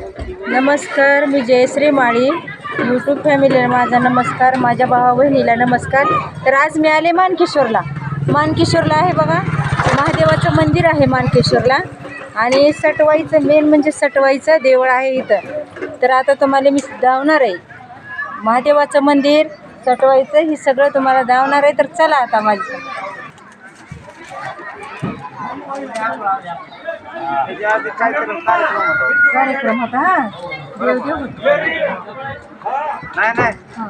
नमस्कार मी जयश्री माळी. यूट्यूब फॅमिलीला माझा नमस्कार माझ्या भावा बहिणीला नमस्कार. तर आज मी आले मानकेश्वरला. मानकेश्वरला आहे बघा महादेवाचं मंदिर आहे मानकेश्वरला. आणि सटवाईचं मेन म्हणजे सटवाईचं देवळ आहे इथं. तर आता तुम्हाला मी धावणार आहे. महादेवाचं मंदिर सटवाईचं हे सगळं तुम्हाला धावणार आहे. तर चला आता माझं. कार्यक्रम होता हा देव देव होता. नाही नाही हा.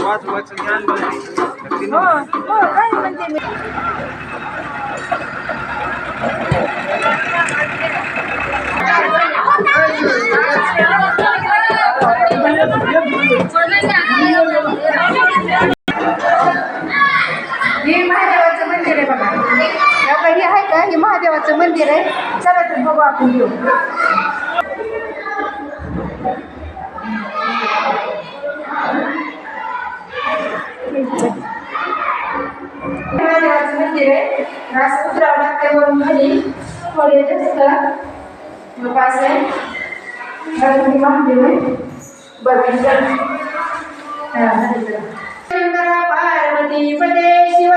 वाच वाच ज्ञान हो हो काय म्हणते मी हे महादेवाचं मंदिर आहे बघा या काही आहे का हे महादेवाचं मंदिर आहे चला तर बघू आपण घेऊ महादेवाचं मंदिर आहे असं उतरावं लागतं वरून खाली थोडे जास्त पास आहे गणपती महादेव आहे बघा शंकर पार्वती पदे शिव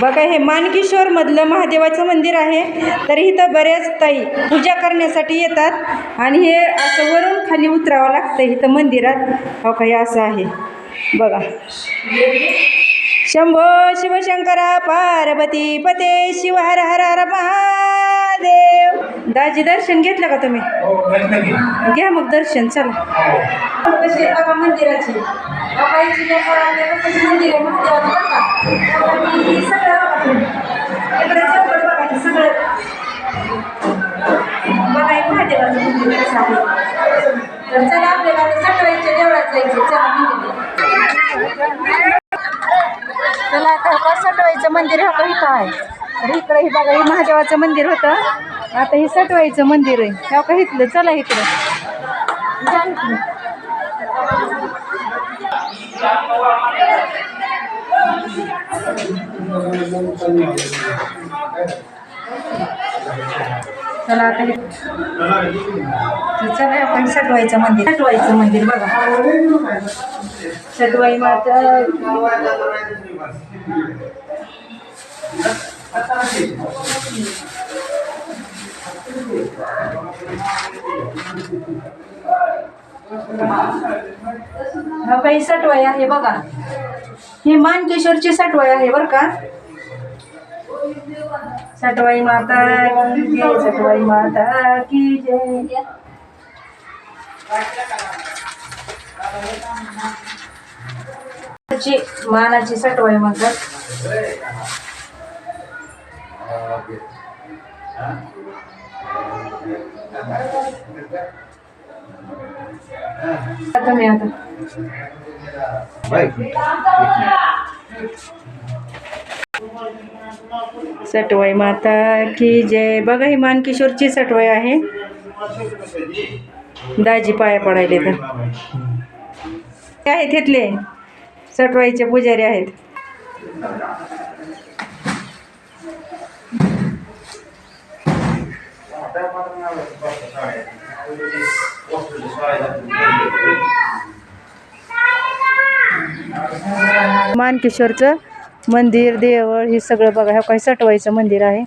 बघा हे मानकेश्वर मधलं महादेवाचं मंदिर आहे. तर इथं बऱ्याच ताई पूजा करण्यासाठी येतात. आणि हे असं वरून खाली उतरावं लागतं इथं मंदिरात. हो काही असं आहे. बघा. शंभो शिवशंकरा पार्वती पते शिव हर हर हर महादेव. दाजी दर्शन घेतलं का तुम्ही? घ्या मग दर्शन चला. मंदिराची? मंदिर आहे? महादेवाचं बघा. हे सगळं बघा हे महादेवाचं मंदिर कसं आहे तर चला आपल्याला देवळात जायचं चला मंदिर. चला आता हे बघा सटवाईचं मंदिर हे बघा इथं आहे इकडे हे बघा हे महादेवाचं मंदिर होतं. आता हे सटवाईचं मंदिर आहे. का बघा इथलं? चला इकडं. चला आता हे चला आपण सटवाईचं मंदिर. सटवाईचं मंदिर बघा. सटवाई माता. हा काही सटवाई आहे बघा. ही मानकेश्वरची सटवाई आहे बरं का. सटवाई माता की जय सटवाई माता की जय. मानाची सटवाई म्हणतात. तुम्ही आता सटवाई माता की जय. बघा ही मानकिशोरची सटवाई आहे. दाजी पाया पडायले तर. काय आहेत तिथले सटवाईचे पुजारी आहेत. मानकिशोरचं मंदिर देवळ हे सगळं बघा. ह्या काही सटवाईचं मंदिर आहे.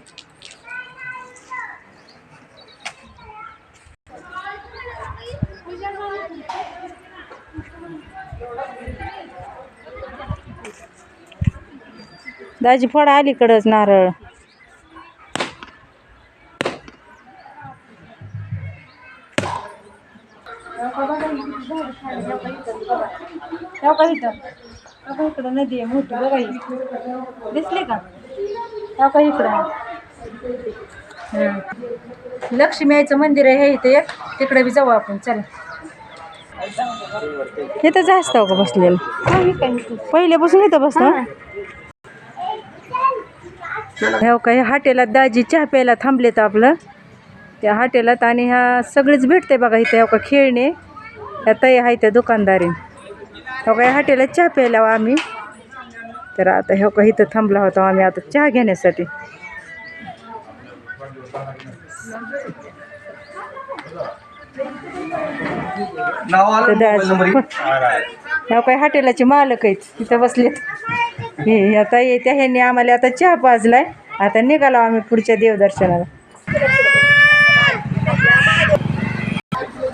दाजी फळ अलीकडंच नारळ. तेव्हा का इथं तेव्हा इकडं नदी आहे मोठी बघा ही. दिसली का तेव्हा का इकडं हं. लक्ष्मी आईचं मंदिर आहे हे इथे एक. तिकडे बी जाऊ आपण चला. इथं जास्त का बसलेलं. पहिल्यापासून इथं बसतो. ह्या काही हॉटेलात दाजी चहा प्यायला थांबलेत आपलं. त्या हॉटेलात आणि ह्या सगळीच भेटते बघा इथं ह्या का खेळणे. ह्या ताई आहे त्या दुकानदारीन ह्या काही हॉटेलात चहा प्यायला आम्ही. तर आता ह्या का इथं थांबला होता आम्ही आता चहा घेण्यासाठी. ह्या काही हॉटेलाचे मालक आहेत. इथं बसलेत. हे ह्या ताई त्या ह्यांनी आम्हाला आता चहा पाजलाय. आता निघालो आम्ही पुढच्या देवदर्शनाला.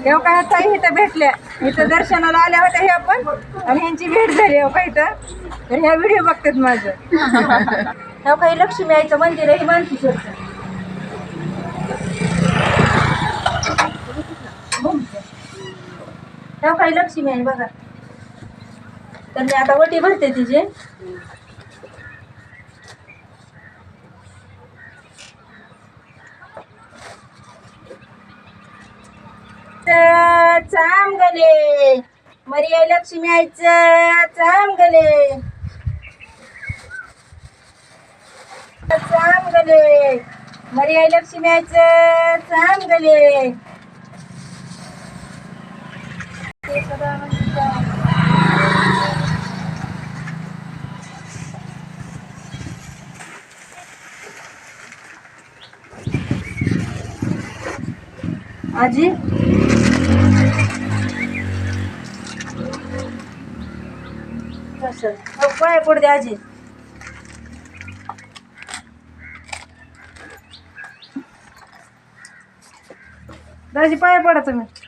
हे काय ताई इथं भेटल्या. इथं दर्शनाला आल्या होत्या हे पण आणि ह्यांची भेट झाली हो का इथं. तर ह्या व्हिडिओ बघतात माझं. ह्या काही लक्ष्मी आईचं मंदिर आहे मानकीश्वरचं. ह्या काही लक्ष्मी आहे बघा. तर मी आता वटी भरते तिचे. चाम गले मरिया लक्ष्मी आईचं चाम गले चाम गले मरिया लक्ष्मी आईचं चाम गले आजी? कसं हो, पाय पड दे आजी दाजी पाय पडा तुम्ही.